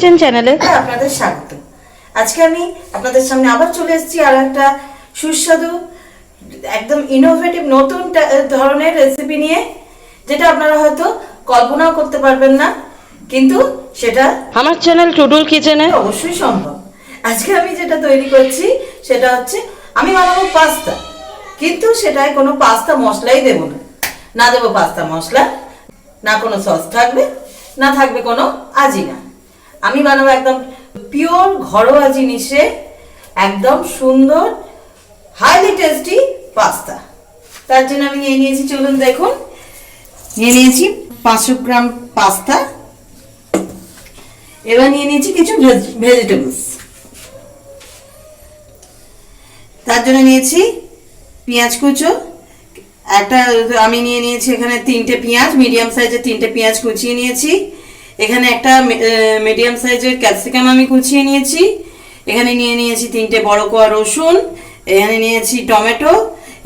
Kitchen চ্যানেলে আপনাদের স্বাগত। আজকে আমি আপনাদের সামনে আবার চলে এসেছি আর একটা সুস্বাদু একদম ইনোভেটিভ নতুন ধরনের রেসিপি নিয়ে যেটা আপনারা হয়তো কল্পনাও করতে পারবেন না কিন্তু সেটা আমার চ্যানেল টুডুল কিচেনে অবশ্যই সম্ভব। আজকে আমি যেটা তৈরি করছি সেটা হচ্ছে আমি বানাবো পাস্তা কিন্তু সেটায় কোনো পাস্তা মশলাই দেবো না। না দেবো পাস্তা মশলা না কোনো সস থাকবে না থাকবে কোনো আজিনা। আমি বানাবো একদম পিওর ঘরোয়া জিনিসে একদম সুন্দর হাইলি টেস্টি পাস্তা তার জন্য আমি নিয়ে নিয়েছি, চলুন দেখুন। নিয়ে নিয়েছি পাঁচশো গ্রাম পাস্তা এবার নিয়ে নিয়েছি কিছু ভেজিটেবলস তার জন্য নিয়েছি পেঁয়াজ কুচো। একটা আমি নিয়ে নিয়েছি এখানে তিনটে পেঁয়াজ মিডিয়াম সাইজের তিনটে পেঁয়াজ কুচিয়ে নিয়েছি। এখানে একটা মিডিয়াম সাইজের ক্যাপসিকাম আমি কুচিয়ে নিয়েছি। এখানে নিয়ে নিয়েছি তিনটে বড় কোয়া রসুন, এখানে নিয়েছি টমেটো,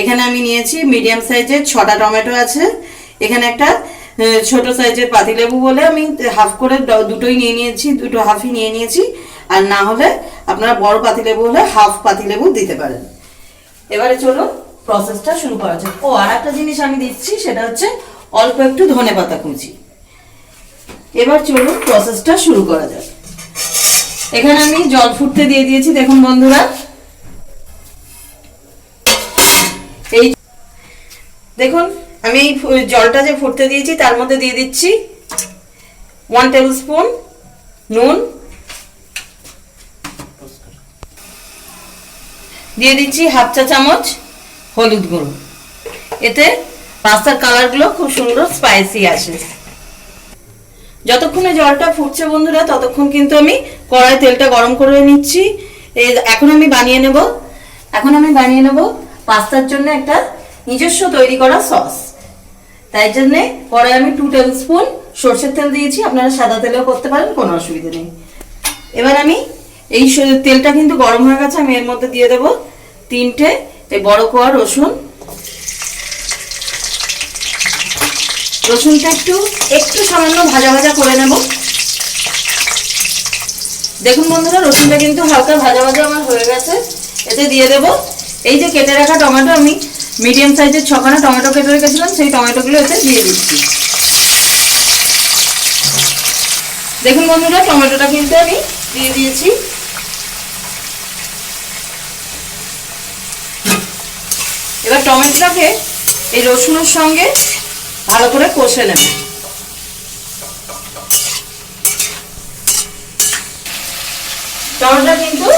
এখানে আমি নিয়েছি মিডিয়াম সাইজের ছটা টমেটো আছে। এখানে একটা ছোট সাইজের পাতিলেবু বলে আমি হাফ করে দুটোই নিয়ে নিয়েছি, দুটো হাফই নিয়ে নিয়েছি। আর না হলে আপনারা বড় পাতিলেবু হলে হাফ পাতিলেবু দিতে পারেন। এবারে চলুন প্রসেসটা শুরু করা যাক। ও আর একটা জিনিস আমি দিচ্ছি, সেটা হচ্ছে অল্প একটু ধনে পাতা কুচি। এবার চলুন প্রসেসটা শুরু করা যাক। এখানে আমি জল ফুটতে দিয়ে দিয়েছি, দেখুন বন্ধুরা। এই দেখুন, আমি এই জলটা যে ফুটতে দিয়েছি, তার মধ্যে দিয়ে দিচ্ছি ওয়ান টেবিল স্পুন নুন। দিয়ে দিচ্ছি হাফ চা চামচ হলুদ গুঁড়ো। এতে পাস্তার কালারগুলো খুব সুন্দর স্পাইসি আসে। যতক্ষণে জলটা ফুটছে বন্ধুরা, ততক্ষণ কিন্তু আমি কড়াই তেলটা গরম করে নিচ্ছি। এখন আমি বানিয়ে নেব, এখন আমি বানিয়ে নেব পাস্তার জন্য একটা নিজস্ব তৈরি করা সস। তাই জন্যে কড়াই আমি টু টেবিল স্পুন সর্ষের তেল দিয়েছি, আপনারা সাদা তেলেও করতে পারেন, কোনো অসুবিধা নেই। এবার আমি এই তেলটা কিন্তু গরম হয়ে গেছে, আমি এর মধ্যে দিয়ে দেবো তিনটে বড় কোয়া রসুন রসুনটা একটু একটু সামান্য ভাজা ভাজা করে নেব। দেখুন বন্ধুরা, রসুনটা কিন্তু হালকা ভাজা ভাজা আমার হয়ে গেছে। এতে দিয়ে দেব। এই যে কেটে রাখা টমেটো, আমি মিডিয়াম সাইজের ছখানা টমেটো কেটে রেখেছিলাম, সেই টমেটোগুলো এতে দিয়ে দিচ্ছি। দেখুন বন্ধুরা, টমেটোটা কিন্তু আমি দিয়ে দিয়েছি। এবার টমেটোটাকে এই রসুনের সঙ্গে ভালো করে কষে নেব। টমেটোটা কিন্তু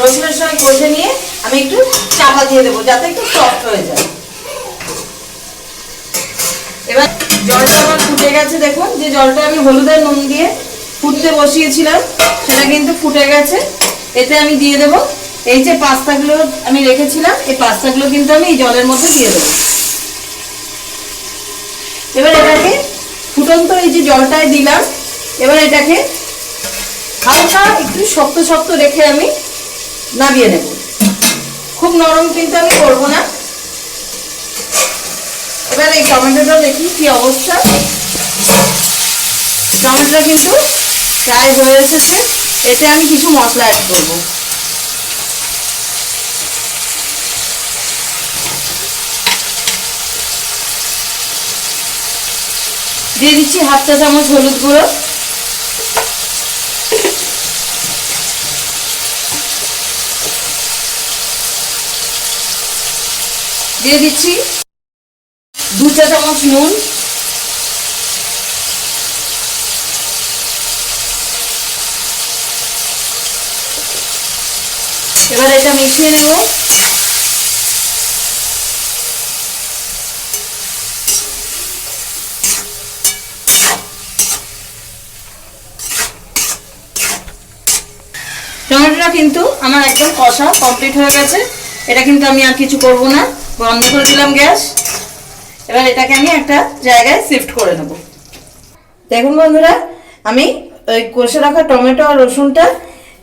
রসুনের সঙ্গে কষে নিয়ে আমি একটু চাপা দিয়ে দেবো, যাতে একটু সফট হয়ে যায়। এবার জলটা আমার ফুটে গেছে, দেখুন, যে জলটা আমি হলুদের নুন দিয়ে ফুটতে বসিয়েছিলাম, সেটা কিন্তু ফুটে গেছে। এতে আমি দিয়ে দেব, এই যে পাস্তাগুলো আমি রেখেছিলাম, এই পাস্তাগুলো কিন্তু আমি এই জলের মধ্যে দিয়ে দেবো। এবার এটাকে ফুটন্ত এই যে জলটায় দিলাম। এবার এটাকে হালকা একটু শক্ত শক্ত রেখে আমি নামিয়ে নেব। খুব নরম কিন্তু আমি করব না। এবার এই টমেটোটা দেখি কি অবস্থা। টমেটোটা কিন্তু প্রায় হয়ে এসেছে। এতে আমি কিছু মশলা অ্যাড করব। দিয়ে দিচ্ছি হাফ চা চামচ হলুদ গুঁড়ো। দিয়ে দিচ্ছি দু চা চামচ নুন। এবার এটা মিশিয়ে নেব। টমেটোটা কিন্তু আমার একদম কষা কমপ্লিট হয়ে গেছে। এটা কিন্তু আমি আর কিছু করব না। বন্ধ করে দিলাম গ্যাস। এবার এটাকে আমি একটা জায়গায় শিফট করে নেব। দেখুন বন্ধুরা, আমি ওই কষে রাখা টমেটো আর রসুনটা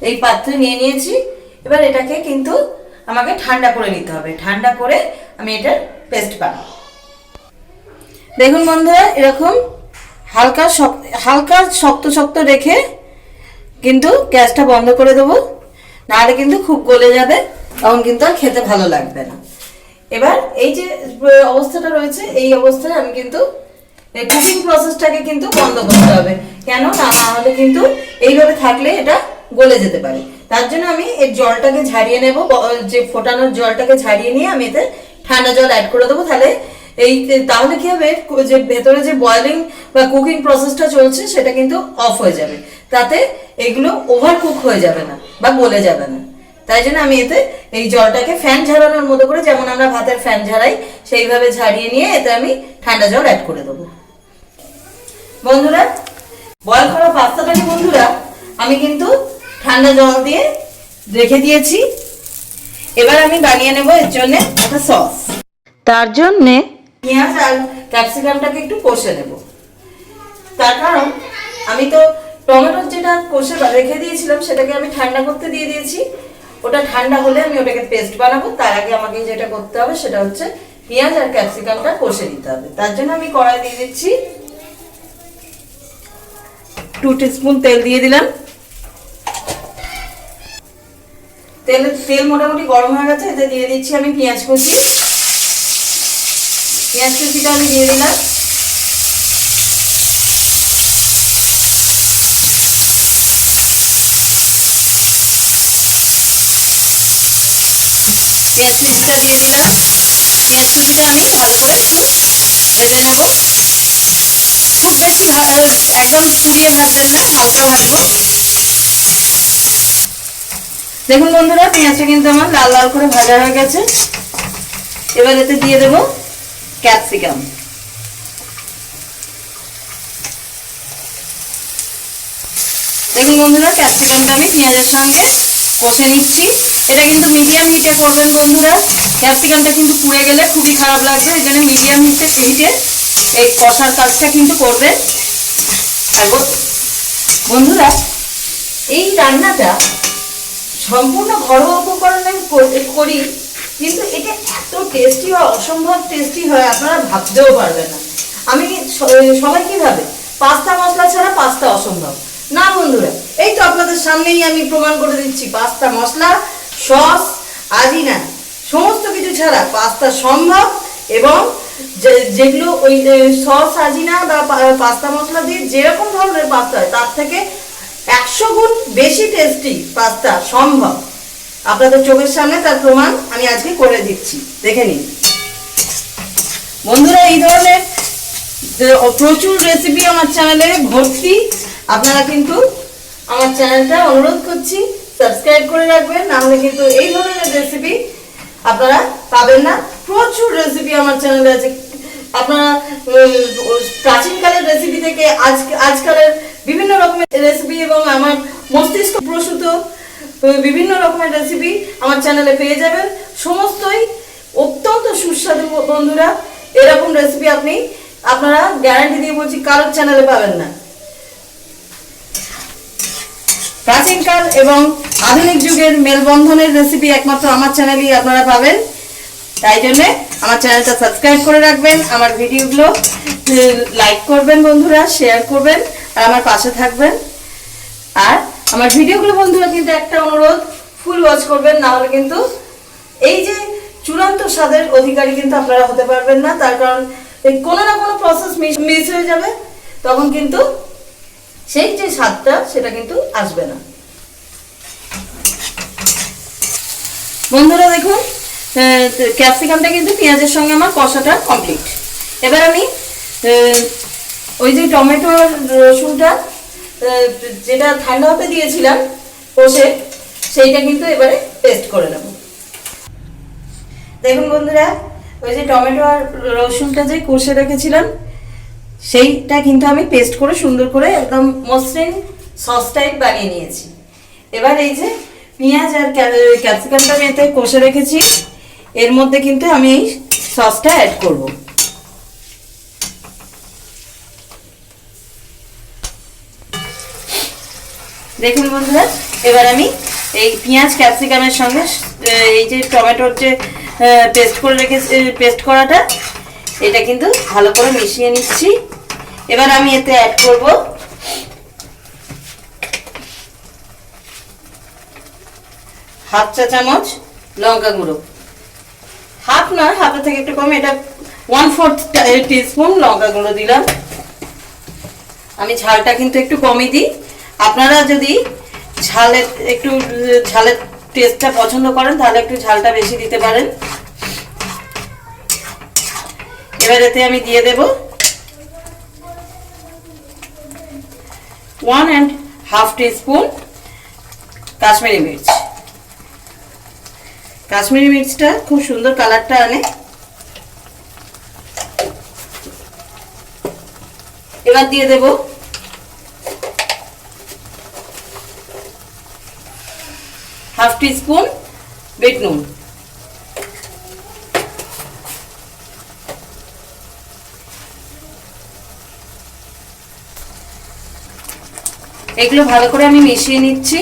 এই পাত্রে নিয়ে নিয়েছি। এবার এটাকে কিন্তু আমাকে ঠান্ডা করে নিতে হবে। ঠান্ডা করে আমি এটার পেস্ট বানাবো। দেখুন বন্ধুরা, এরকম হালকা শক- হালকা শক্ত শক্ত রেখে কিন্তু গ্যাসটা বন্ধ করে দেবো। নাহলে কিন্তু খুব গলে যাবে, তখন কিন্তু আর খেতে ভালো লাগবে না। এবার এই যে অবস্থাটা রয়েছে, এই অবস্থায় আমি কিন্তু কুকিং প্রসেসটাকে কিন্তু বন্ধ করতে হবে। কেন? না নাহলে কিন্তু এইভাবে থাকলে এটা গলে যেতে পারে। তার জন্য আমি এর জলটাকে ঝারিয়ে নেব যে ফোটানোর জলটাকে ঝারিয়ে নিয়ে আমি এতে ঠান্ডা জল অ্যাড করে দেবো। তাহলে এই তাহলে কি হবে? যে ভেতরে যে বয়লিং বা কুকিং প্রসেসটা চলছে, সেটা কিন্তু অফ হয়ে যাবে। তাতে এগুলো ওভার কুক হয়ে যাবে না বা গলে যাবে না। তাই জন্য আমি এতে এই জলটাকে ফ্যান ঝাড়ানোর মতো করে, যেমন আমরা ভাতের ফ্যান ঝাড়াই, সেইভাবে ঝাড়িয়ে নিয়ে এতে আমি ঠান্ডা জল অ্যাড করে দেবো। বন্ধুরা বয়ল করা পাস্তাটাকে বন্ধুরা, আমি কিন্তু ঠান্ডা জল দিয়ে রেখে দিয়েছি। এবার আমি বানিয়ে নেব এর জন্য একটা সস তার জন্যে পেঁয়াজ আর ক্যাপসিকামটাকে একটু কষে নেব। তার কারণ, আমি তো টমেটোর যেটা কষে রেখে দিয়েছিলাম, সেটাকে আমি ঠান্ডা করতে দিয়ে দিয়েছি। ওটা ঠান্ডা হলে আমি ওটাকে পেস্ট বানাবো। তার আগে আমাকে যেটা করতে হবে, সেটা হচ্ছে পেঁয়াজ আর ক্যাপসিকামটা কষে নিতে হবে। তার জন্য আমি কড়াই দিয়ে দিচ্ছি। টু স্পুন তেল দিয়ে দিলাম। তেল তেল মোটামুটি গরম হয়ে গেছে, এতে দিয়ে দিচ্ছি আমি পেঁয়াজ কুচি। পেঁয়াজ কুচিটা আমি দিয়ে দিলাম। পেঁয়াজ কুচিটা দিয়ে দিলাম পেঁয়াজ কুচিটা আমি ভালো করে একটু ভেজে নেব খুব বেশি একদম পুড়িয়ে ভাজবেন না হালকা ভাজবো দেখুন বন্ধুরা, পেঁয়াজটা কিন্তু আমার লাল লাল করে ভাজা হয়ে গেছে। এবার এতে দিয়ে দেবো ক্যাপসিকাম। দেখুন বন্ধুরা, ক্যাপসিকামটা আমি পেঁয়াজের সঙ্গে কষে নিচ্ছি। এটা কিন্তু মিডিয়াম হিটে করবেন বন্ধুরা। ক্যাপসিকামটা কিন্তু পুড়ে গেলে খুবই খারাপ লাগবে। এই জন্য মিডিয়াম হিটে হিটে এই কষার কাজটা কিন্তু করবেন আর বন্ধুরা, এই রান্নাটা সম্পূর্ণ ঘরোয়া উপকরণে কর- কিন্তু এটা এত টেস্টি হয়, অসম্ভব টেস্টি হয়, আপনারা ভাবতেও পারবেন না। আমি সবাই কি ভাবে? পাস্তা মশলা ছাড়া পাস্তা অসম্ভব। না বন্ধুরা, এই তো আপনাদের সামনেই আমি প্রমাণ করে দিচ্ছি, পাস্তা, মশলা, সস আদিনা সমস্ত কিছু ছাড়া পাস্তা সম্ভব এবং যেগুলো ওই সস আজিনা বা পাস্তা, মশলা দিয়ে যেরকম ধরনের পাস্তা হয়, তার থেকে একশো গুণ বেশি টেস্টি পাস্তা সম্ভব। আপনাদের চোখের সামনে তার প্রমাণ আমি আজকে করে দিচ্ছি। দেখে নিন। বন্ধুরা, এই ধরনের প্রচুর রেসিপি আমার চ্যানেলে ভর্তি। আপনারা কিন্তু আমার চ্যানেলটা অনুরোধ করছি সাবস্ক্রাইব করে রাখবেন। নাহলে কিন্তু এই ধরনের রেসিপি আপনারা পাবেন না। প্রচুর রেসিপি আমার চ্যানেলে আছে। আপনারা প্রাচীনকালের রেসিপি থেকে আজ আজকালের বিভিন্ন রকমের রেসিপি এবং আমার মস্তিষ্ক প্রসূত বিভিন্ন রকমের রেসিপি আমার চ্যানেলে পেয়ে যাবেন। সমস্তই অত্যন্ত সুস্বাদু বন্ধুরা, এরকম রেসিপি আপনি, আপনারা গ্যারান্টি দিয়ে বলছি, কারোর চ্যানেলে পাবেন না। প্রাচীনকাল এবং আধুনিক যুগের মেলবন্ধনের রেসিপি একমাত্র আমার চ্যানেলেই আপনারা পাবেন। তাই জন্যে আমার চ্যানেলটা সাবস্ক্রাইব করে রাখবেন, আমার ভিডিওগুলো লাইক করবেন বন্ধুরা শেয়ার করবেন, আর আমার পাশে থাকবেন। আর আমার ভিডিওগুলো বন্ধুরা কিন্তু একটা অনুরোধ ফুল ওয়াচ করবেন না হলে কিন্তু এই যে চূড়ান্ত স্বাদের অধিকারী কিন্তু আপনারা হতে পারবেন না, তার কারণ কোনো না কোনো প্রসেস মিস হয়ে যাবে, তখন কিন্তু সেই যে স্বাদটা, সেটা কিন্তু আসবে না। বন্ধুরা দেখুন ক্যাপসিকামটা কিন্তু পেঁয়াজের সঙ্গে আমার কষাটা কমপ্লিট এবার আমি ওই যে টমেটো রসুনটা যেটা ঠান্ডা হতে দিয়েছিলাম কষে, সেইটা কিন্তু এবারে পেস্ট করে নেব। দেখুন বন্ধুরা, ওই যে টমেটো আর রসুনটা যে কষে রেখেছিলাম সেইটা কিন্তু আমি পেস্ট করে সুন্দর করে একদম মসৃণ সস টাইপ বানিয়ে নিয়েছি। এবার এই যে পেঁয়াজ আর ক্যাপসিকামটা আমি এতে কষে রেখেছি। এর মধ্যে কিন্তু আমি এই সসটা অ্যাড করব। দেখুন বন্ধুরা, এবার আমি এই পেঁয়াজ ক্যাপসিকামের সঙ্গে এই যে টমেটোর যে পেস্ট করে রেখেছি পেস্ট করাটা, এটা কিন্তু ভালো করে মিশিয়ে নিচ্ছি। এবার আমি এতে অ্যাড করব। হাফ চা চামচ লঙ্কা গুঁড়ো। হাফ না, হাফের থেকে একটু কম, এটা ওয়ান ফোর্থ টিস্পুন লঙ্কা গুঁড়ো দিলাম। আমি ঝালটা কিন্তু একটু কমই দিই। আপনারা যদি ঝালের, একটু, ঝালের টেস্টটা পছন্দ করেন, তাহলে একটু ঝালটা বেশি দিতে পারেন। এবার এতে আমি দিয়ে দেব one and half teaspoon Kashmiri মির্চ। কাশ্মীরি মির্চটা খুব সুন্দর কালারটা আনে। এবার দিয়ে দেব হাফ টিস্পুন বিট নুন। এগুলো ভালো করে আমি মিশিয়ে নিচ্ছি।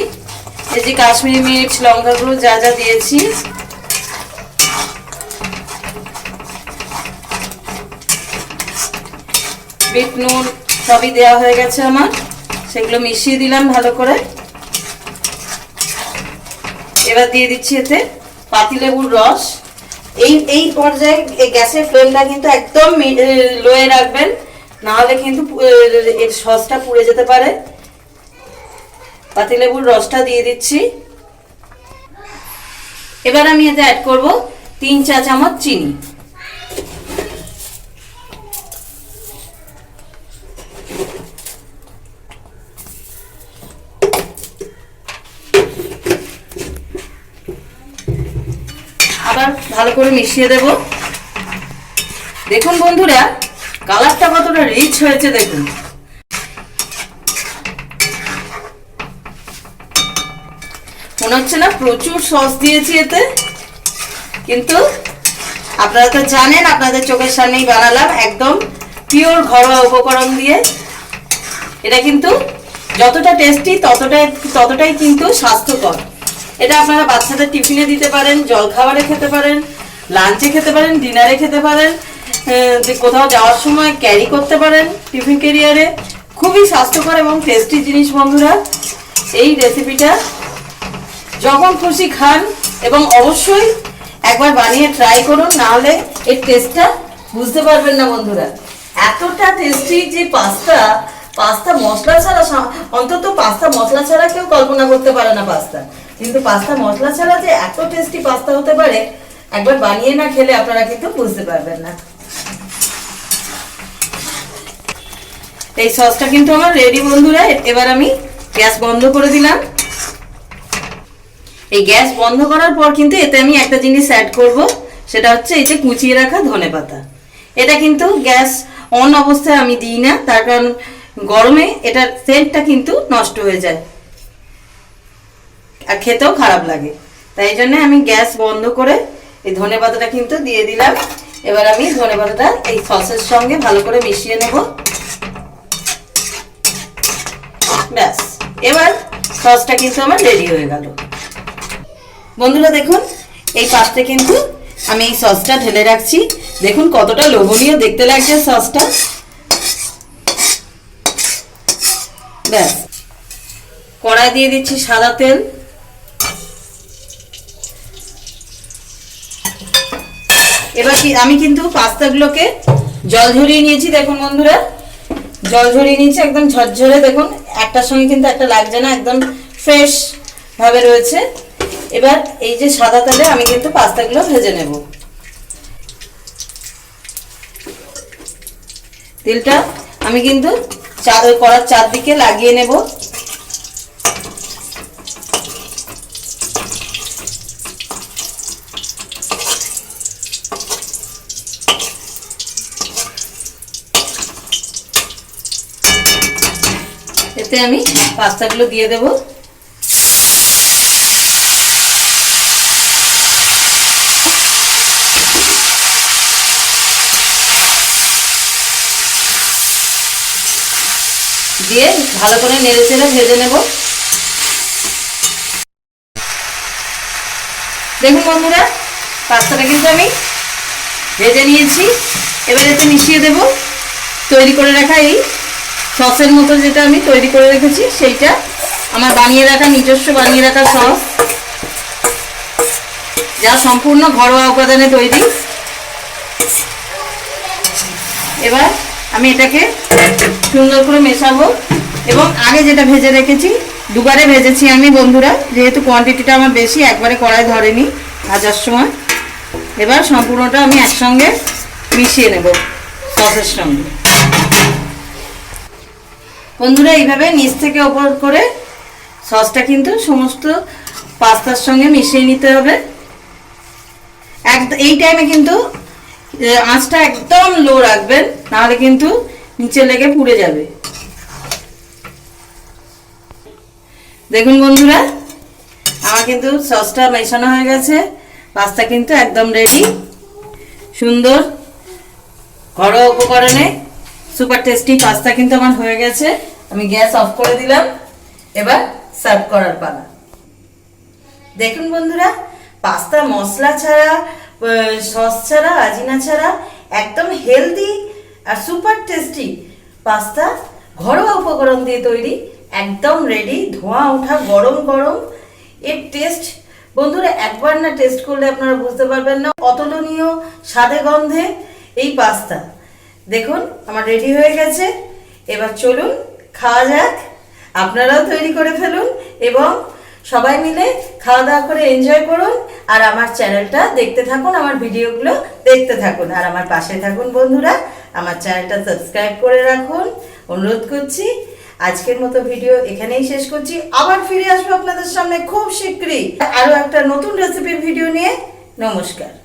এই যে কাশ্মীরি মির্চ লঙ্কা গুঁড়ো, যা যা দিয়েছি। বিট নুন সবই দেওয়া হয়ে গেছে আমার। সেগুলো মিশিয়ে দিলাম ভালো করে। এবার দিয়ে দিচ্ছি এতে পাতিলেবুর রস। এই এই পর্যায়ে গ্যাসের ফ্লেমটা কিন্তু একদম লোয়ে রাখবেন। নাহলে কিন্তু এর সসটা পুড়ে যেতে পারে। পাতিলেবুর রসটা দিয়ে দিচ্ছি। এবার আমি এতে অ্যাড করব তিন চা চামচ চিনি। আবার ভালো করে মিশিয়ে দেব। দেখুন বন্ধুরা কালারটা কতটা রিচ হয়েছে দেখুন। মনে হচ্ছে না, প্রচুর সস দিয়েছি এতে। কিন্তু আপনারা তো জানেন, আপনাদের চোখের সামনেই বানালাম একদম পিওর ঘরোয়া উপকরণ দিয়ে। এটা কিন্তু যতটা টেস্টি ততটাই ততটাই কিন্তু স্বাস্থ্যকর। এটা আপনারা বাচ্চাদের টিফিনে দিতে পারেন, জলখাবারে খেতে পারেন লাঞ্চে খেতে পারেন ডিনারে খেতে পারেন যে কোথাও যাওয়ার সময় ক্যারি করতে পারেন টিফিন ক্যারিয়ারে খুবই স্বাস্থ্যকর এবং টেস্টি জিনিস বন্ধুরা। এই রেসিপিটা যখন খুশি খান এবং অবশ্যই একবার বানিয়ে ট্রাই করুন, নাহলে এর টেস্টটা বুঝতে পারবেন না বন্ধুরা। এতটা টেস্টি যে পাস্তা পাস্তা মশলা ছাড়া অন্তত পাস্তা মশলা ছাড়া কেউ কল্পনা করতে পারে না পাস্তা কিন্তু পাস্তা মশলা ছাড়া যে এত টেস্টি পাস্তা হতে পারে, একবার বানিয়ে না খেলে আপনারা কিন্তু বুঝতে পারবেন না। এই সসটা কিন্তু আমার রেডি বন্ধুরা, এবার আমি গ্যাস বন্ধ করে দিলাম। এই গ্যাস বন্ধ করার পর কিন্তু এতে আমি একটা জিনিস অ্যাড করব, সেটা হচ্ছে এই যে কুচিয়ে রাখা ধনেপাতা এটা কিন্তু গ্যাস অন অবস্থায় আমি দিই না, তার কারণ গরমে এটার সেন্টটা কিন্তু নষ্ট হয়ে যায়। আর খেতেও খারাপ লাগে। তাই জন্য আমি গ্যাস বন্ধ করে এই ধনেপাতাটা কিন্তু দিয়ে দিলাম। এবার আমি ধনেপাতাটা এই সসের সঙ্গে ভালো করে মিশিয়ে নেব। ব্যাস। এবার সসটা কিন্তু আমার রেডি হয়ে গেল। বন্ধুরা দেখুন, এই পাত্রে কিন্তু আমি এই সসটা ঢেলে রাখছি। দেখুন কতটা লোভনীয় দেখতে লাগছে সসটা। ব্যাস। কড়াই দিয়ে দিচ্ছি সাদা তেল। এবার কি আমি কিন্তু পাস্তাগুলোকে জল ঝরিয়ে নিয়েছি, দেখুন বন্ধুরা। জল ঝরিয়ে নিয়েছি, একদম ঝরঝরে, দেখুন। একটার সঙ্গে কিন্তু একটা লাগছে না, একদম ফ্রেশ ভাবে রয়েছে। এবার এই যে সাদা তেলে আমি কিন্তু পাস্তাগুলো ভেজে নেব। তেলটা আমি কিন্তু চা- ওই কড়ার চারদিকে লাগিয়ে নেব। এতে আমি পাস্তাগুলো দিয়ে দেবো। দিয়ে ভালো করে নেড়ে চেড়ে ভেজে নেব। দেখুন বন্ধুরা, পাস্তাটা কিন্তু আমি ভেজে নিয়েছি। এবার এতে মিশিয়ে দেব। তৈরি করে রাখা এই সসের মতো যেটা আমি তৈরি করে রেখেছি, সেইটা আমার বানিয়ে রাখা, নিজস্ব বানিয়ে রাখা সস। যা সম্পূর্ণ ঘরোয়া উপাদানে তৈরি। এবার আমি এটাকে সুন্দর করে মেশাবো। এবং আগে যেটা ভেজে রেখেছি, দুবারে ভেজেছি আমি বন্ধুরা, যেহেতু কোয়ান্টিটিটা আমার বেশি, একবারে কড়াই ধরেনি ভাজার সময়। এবার সম্পূর্ণটা আমি একসঙ্গে মিশিয়ে নেব সসের সঙ্গে। বন্ধুরা, এইভাবে নিচ থেকে ওপর করে সসটা কিন্তু সমস্ত পাস্তার সঙ্গে মিশিয়ে নিতে হবে। এক, এই টাইমে কিন্তু আঁচটা একদম লো রাখবেন, নাহলে কিন্তু নিচে লেগে পুড়ে যাবে। দেখুন বন্ধুরা, আমার কিন্তু সসটা মেশানো হয়ে গেছে, পাস্তা কিন্তু একদম রেডি সুন্দর, ঘরোয়া উপকরণে সুপার টেস্টি পাস্তা কিন্তু আমার হয়ে গেছে। আমি গ্যাস অফ করে দিলাম, এবার সার্ভ করার পালা। দেখুন বন্ধুরা, পাস্তা মশলা ছাড়া সস ছাড়া আজিনা ছাড়া, একদম হেলদি আর সুপার টেস্টি পাস্তা, ঘরোয়া উপকরণ দিয়ে তৈরি, একদম রেডি ধোঁয়া ওঠা, গরম গরম। এর টেস্ট বন্ধুরা, একবার না টেস্ট করলে আপনারা বুঝতে পারবেন না অতুলনীয় স্বাদে গন্ধে এই পাস্তা। দেখুন, আমার রেডি হয়ে গেছে। এবার চলুন, খাওয়া যাক। আপনারাও তৈরি করে ফেলুন এবং সবাই মিলে খাওয়া দাওয়া করে এনজয় করুন আর আমার চ্যানেলটা দেখতে থাকুন, আমার ভিডিওগুলো দেখতে থাকুন। আর আমার পাশে থাকুন বন্ধুরা, আমার চ্যানেলটা সাবস্ক্রাইব করে রাখুন। অনুরোধ করছি, আজকের মতো ভিডিও এখানেই শেষ করছি। আবার ফিরে আসব আপনাদের সামনে খুব শীঘ্রই। আরও একটা নতুন রেসিপির ভিডিও নিয়ে। নমস্কার।